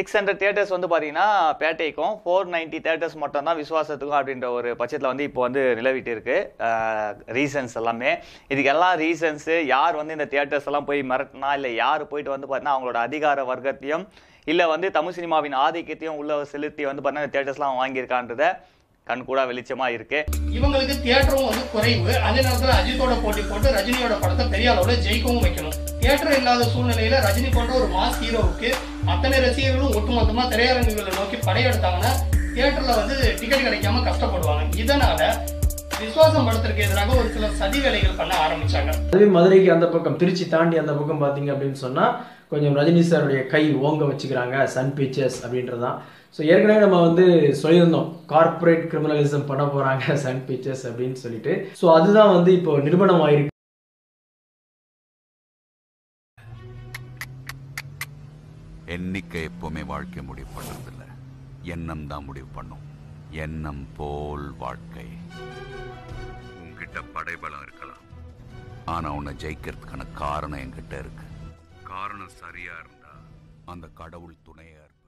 Six hundred theatres வந்து பார்த்தீங்கன்னா பேட்டைக்கும் four ninety theatres மட்டும் தான் விசுவாசத்துக்கும் அப்படின்ற ஒரு பட்சத்தில் வந்து இப்போ வந்து நிலவிட்டு இருக்கு. ரீசன்ஸ் எல்லாமே. இதுக்கு எல்லாம் ரீசன்ஸு யார் வந்து இந்த தேட்டர்ஸ் எல்லாம் போய் மிரட்டினா இல்லை யார் போயிட்டு வந்து பார்த்தீங்கன்னா அவங்களோட அதிகார வர்க்கத்தையும் இல்லை வந்து தமிழ் சினிமாவின் ஆதிக்கத்தையும் உள்ள செலுத்தி வந்து பார்த்தீங்கன்னா இந்த தேட்டர்ஸ்லாம் வாங்கியிருக்கான்றத கண் கூட வெளிச்சமாக இருக்குது இவங்களுக்கு தியேட்டரும் வந்து குறைவு. அதே நேரத்தில் அஜித்தோட போட்டி போட்டு ரஜினியோட படத்தை பெரிய அளவில் ஜெயிக்கவும் வைக்கணும். தியேட்டர் இல்லாத சூழ்நிலையில ரஜினி போன்ற ஒரு மாஸ் ஹீரோவுக்கு அத்தனை ரசிகர்களும் ஒட்டுமொத்தமா திரையரங்குகளை நோக்கி படையெடுத்தாங்கன்னா தியேட்டர்ல வந்து டிக்கெட் கிடைக்காம கஷ்டப்படுவாங்க. இதனால விசுவாசம் படத்திற்கு எதிராக ஒரு சில சதி வேலைகள் பண்ண ஆரம்பிச்சாங்க. அதுவே மதுரைக்கு அந்த பக்கம் திருச்சி தாண்டி அந்த பக்கம் பார்த்தீங்க அப்படின்னு சொன்னா கொஞ்சம் ரஜினி சாருடைய கை ஓங்க வச்சுக்கிறாங்க சன் பிக்சர்ஸ் அப்படின்றதான் ஸோ ஏற்கனவே நம்ம வந்து சொல்லியிருந்தோம் கார்ப்பரேட் கிரிமினலிசம் பண்ண போகிறாங்க சன் பிக்சர்ஸ் அப்படின்னு சொல்லிட்டு. ஸோ அதுதான் வந்து இப்போ நிறுவனம் ஆயிருக்கு எண்ணிக்கை எப்பவுமே வாழ்க்கை முடிவு பண்றதில்ல. எண்ணம் தான் முடிவு பண்ணும். எண்ணம் போல் வாழ்க்கை. உன்கிட்ட படைபலம் இருக்கலாம். ஆனா உன்னை ஜெயிக்கிறதுக்கான காரணம் என்கிட்ட இருக்கு. காரணம் சரியா இருந்தா அந்த கடவுள் துணையா இருக்கு